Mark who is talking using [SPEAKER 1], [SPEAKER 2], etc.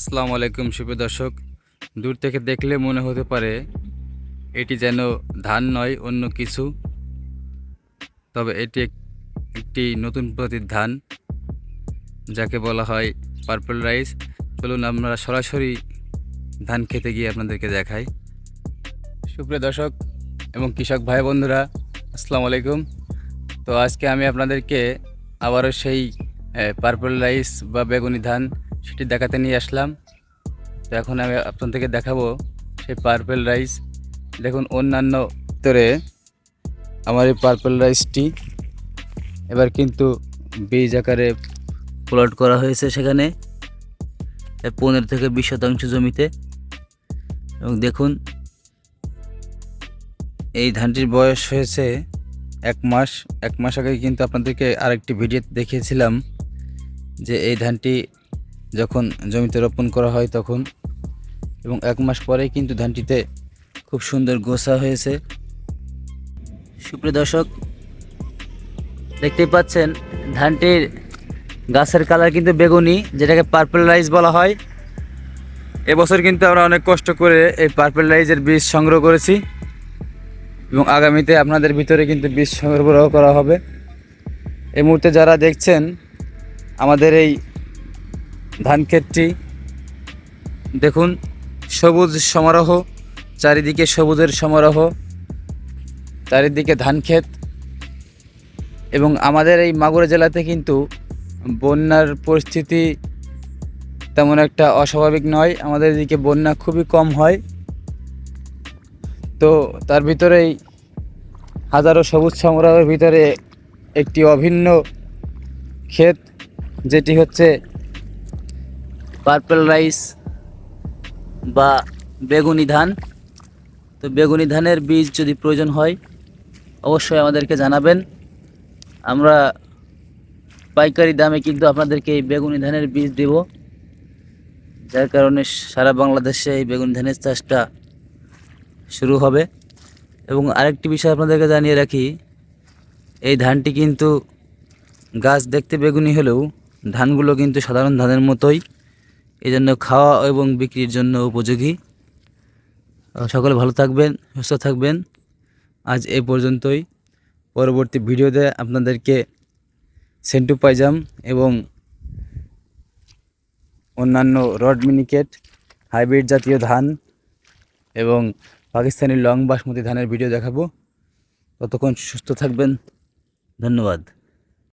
[SPEAKER 1] আসসালামু আলাইকুম শুভ দর্শক। দূর থেকে দেখলে মনে হতে পারে এটি যেন ধান নয়, অন্য কিছু। তবে এটি একটি নতুন প্রজাতির ধান, যাকে বলা হয় পার্পল রাইস চলুন আমরা সরাসরি ধান খেতে গিয়ে আপনাদেরকে দেখাই। সুপ্রিয় দর্শক এবং কৃষক ভাই বন্ধুরা, আসসালামু আলাইকুম। তো আজকে আমি আপনাদেরকে আবারও সেই পার্পল রাইস বা বেগুনি ধান সেটি দেখাতে নিয়ে আসলাম। তো এখন আমি আপনাদেরকে দেখাবো সেই পার্পেল রাইস দেখুন, অন্যান্য ভিতরে আমার এই পার্পেল রাইসটি এবার কিন্তু বীজ আকারে প্লট করা হয়েছে সেখানে। পনেরো থেকে বিশ শতাংশ জমিতে। এবং দেখুন, এই ধানটির বয়স হয়েছে এক মাস। এক মাস আগে কিন্তু আপনাদেরকে আরেকটি ভিডিও দেখিয়েছিলাম যে এই ধানটি যখন জমিতে রোপণ করা হয় তখন এবং এক মাস পরেই কিন্তু ধানটিতে খুব সুন্দর গোসা হয়েছে। সুপ্রিয় দর্শক, দেখতেই পাচ্ছেন ধানটির গাছের কালার কিন্তু বেগুনি, যেটাকে পার্পল রাইস বলা হয়। এবছর কিন্তু আমরা অনেক কষ্ট করে এই পার্পল রাইসের বীজ সংগ্রহ করেছি এবং আগামীতে আপনাদের ভিতরে কিন্তু বীজ সরবরাহ করা হবে। এই মুহূর্তে যারা দেখছেন, আমাদের এই ধান ক্ষেতটি দেখুন, সবুজ সমারোহ, চারিদিকে সবুজের সমারোহ, চারিদিকে ধান ক্ষেত এবং আমাদের এই মাগুরা জেলাতে কিন্তু বন্যার পরিস্থিতি তেমন একটা অস্বাভাবিক নয়। আমাদের এদিকে বন্যা খুবই কম হয়। তো তার ভিতরেই হাজারো সবুজ সংগ্রহের ভিতরে একটি অভিন্ন ক্ষেত, যেটি হচ্ছে পার্পল রাইস বা বেগুনি ধান। তো বেগুনি ধানের বীজ যদি প্রয়োজন হয়, অবশ্যই আমাদেরকে জানাবেন। আমরা পাইকারি দামে কিন্তু আপনাদেরকে এই বেগুনি ধানের বীজ দেব। যার কারণে সারা বাংলাদেশে এই বেগুনি ধানের চাষটা শুরু হবে। এবং আরেকটি বিষয় আপনাদেরকে জানিয়ে রাখি, এই ধানটি কিন্তু গাছ দেখতে বেগুনি হলেও ধানগুলো কিন্তু সাধারণ ধানের মতোই। এই জন্য খাওয়া এবং বিক্রির জন্য উপযোগী। সকলে ভালো থাকবেন, সুস্থ থাকবেন। আজ এ পর্যন্তই। পরবর্তী ভিডিওতে আপনাদেরকে সেন্টু পাইজাম এবং অন্যান্য রড মিনিকেট, হাইব্রিড জাতীয় ধান এবং পাকিস্তানি লং বাসমতি ধানের ভিডিও দেখাবো। ততক্ষণ সুস্থ থাকবেন। ধন্যবাদ।